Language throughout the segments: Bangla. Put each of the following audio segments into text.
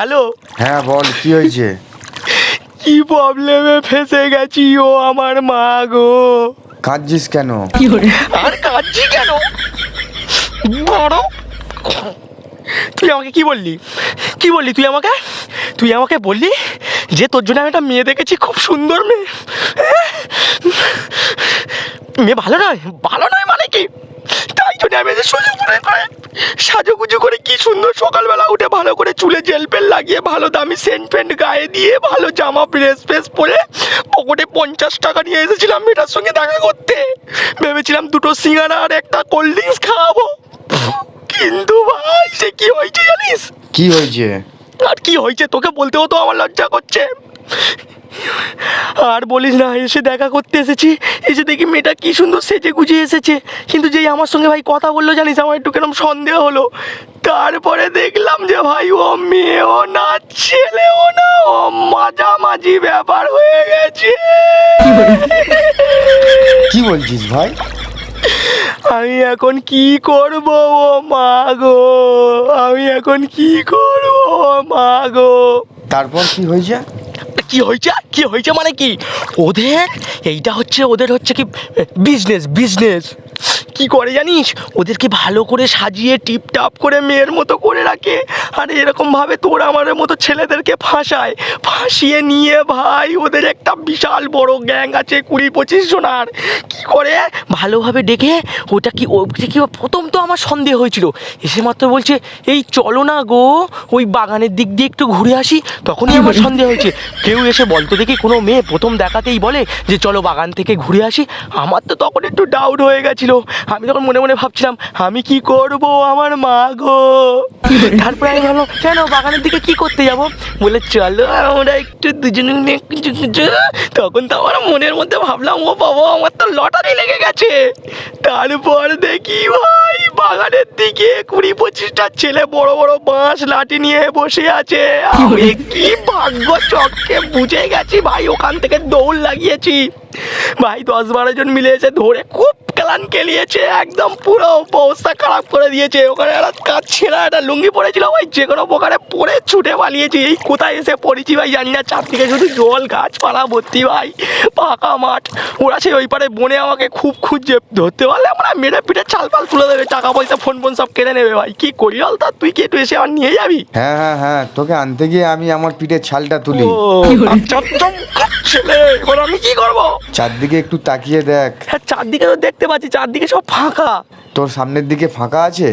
হ্যালো? হ্যাঁ বল কি হয়েছে? কি প্রবলেমে ফেসে গেছি ও আমার মা গো। কাঁদছিস কেন? আর কাঁদছি কেন? বড়। তুই আমাকে কি বললি? কি বললি তুই আমাকে? তুই আমাকে বললি যে তোর জন্য আমি একটা মেয়ে দেখেছি খুব সুন্দর মেয়ে। মেয়ে ভালো নয় ভালো নয় মানে কি? আমি যে সুযোগ করে করে সাজুগুজু করে কি সুন্দর সকালবেলা উঠে ভালো করে চুলে জেল পেন লাগিয়ে ভালো দামি সেন্ট ফেন্ট গায়ে দিয়ে ভালো জামা ড্রেস ফ্রেস পরে পকেটে পঞ্চাশ টাকা নিয়ে এসেছিলাম মেয়েটার সঙ্গে দেখা করতে। ভেবেছিলাম দুটো সিঙ্গারা আর একটা কোল্ড ড্রিঙ্কস খাওয়াবো। কিন্তু ভাই সে কি হয়েছে জানিস? কি হয়েছে? আর কি হয়েছে তোকে বলতেও তো আমার লজ্জা করছে। আর বলিস না এসে দেখা করতে এসেছি। এসে দেখি মেয়েটা কি সুন্দর সেজে গুজে এসেছে। কিন্তু যেই আমার সঙ্গে ভাই কথা বলল জানিস আমার একটু কেরম সন্দেহ হলো। তারপরে দেখলাম যে ভাই ও মেয়েও না ছেলেও না ও মাঝামাঝি ব্যাপার হয়ে গেছে। কি বলছিস ভাই? আমি এখন কি করব ও মা গো? আমি এখন কি করব ও মা গো? তারপর কি হয়েছে? কি হয়েছে? কি হয়েছে মানে কি? ওদের এইটা হচ্ছে ওদের হচ্ছে কি বিজনেস বিজনেস কি করে জানিস? ওদেরকে ভালো করে সাজিয়ে টিপটাপ করে মেয়ের মতো করে রাখে। আর এরকমভাবে তোর আমার মতো ছেলেদেরকে ফাঁসায়। ফাঁসিয়ে নিয়ে ভাই, ওদের একটা বিশাল বড় গ্যাং আছে কুড়ি পঁচিশ জনার। কি করে? ভালোভাবে ডেকে ওটা কি ওটা কি প্রথম তো আমার সন্দেহ হয়েছিল। এসে মাত্র বলছে, এই চলো না গো, ওই বাগানের দিক দিয়ে একটু ঘুরে আসি। তখনই আমার সন্দেহ হয়েছে। কেউ এসে বলতো দেখি কোনো মেয়ে প্রথম দেখাতেই বলে যে, চলো বাগান থেকে ঘুরে আসি। আমার তো তখন একটু ডাউট হয়ে গেছিল। আমি তখন মনে মনে ভাবছিলাম, আমি কি করব আমার মা গো? তারপরে আমি ভাবলাম, কেন বাগানের দিকে কি করতে যাব? বলে, চলো আমরা একটু দুজনে তখন তো আমার মনের মধ্যে ভাবলাম, ও বাবা, আমার তো লটারি লেগে গেছে। তারপর দেখি, ভাই, বাগানের দিকে কুড়ি পঁচিশটা ছেলে বড় বড় বাঁশ, লাঠি নিয়ে বসে আছে। আমি কি ভাগ্য চককে বুঝে গেছি, ভাই, ওখান থেকে দৌড় লাগিয়েছি। ভাই, দশ বারো জন মিলে এসে ধরে খুব ক্লান কেলিয়েছে একদম পুরো অবস্থা খারাপ করে দিয়েছে। ওখানে একটা কাজ ছেঁড়া একটা লুঙ্গি পড়েছিল ভাই যে কোনো প্রকারে পরে ছুটে পালিয়েছি। এই কোথায় এসে পড়েছি ভাই জানি না চারদিকে শুধু জল গাছপালা ভর্তি ভাই পাকা মাঠ। ওরা সেই ওই পারে বনে আমাকে খুব খুঁজছে। ধরতে পারলে আমরা মেরে পিঠে চালপাল তুলে দেবে টাকা পয়সা ফোন ফোন সব কেড়ে নেবে ভাই। কি করি বল তা তুই কি একটু এসে আমার নিয়ে যাবি? হ্যাঁ হ্যাঁ হ্যাঁ তোকে আনতে গিয়ে আমি আমার পিঠের ছালটা তুলি। ছেলে এবার আমি কি করব? চারদিকে একটু তাকিয়ে দেখ। হ্যাঁ চারদিকে তো দেখতে পাচ্ছি চারদিকে সব ফাঁকা। তোর সামনের দিকে ফাঁকা আছে?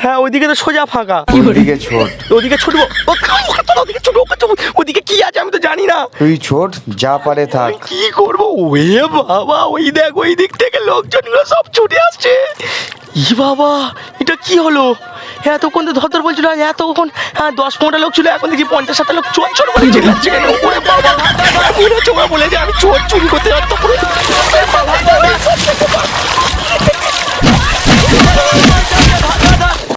হ্যাঁ ওইদিকে তো সোজা ফাঁকা। ওদিকে ছোট। ওদিকে ছোট ওদিকে ছুটবো ওদিকে কি আছে আমি তো জানি না। তুই ছোট যা পারে থাক। কি করব? ওয়ে বাবা ওই দেখ ওই দিক থেকে লোকজনগুলো সব ছুটে আসছে। ই বাবা এটা কি হলো? এতক্ষণ তো ধর বলছিল এতক্ষণ হ্যাঁ দশ পনেরো লোক ছিল এখন দেখি পঞ্চাশ ষাটটা লোক চোর চোর বলে চিল্লাচ্ছে কেন বাবা মনে ওরা বলে যে আমি চোর চুরি করতে যাচ্ছি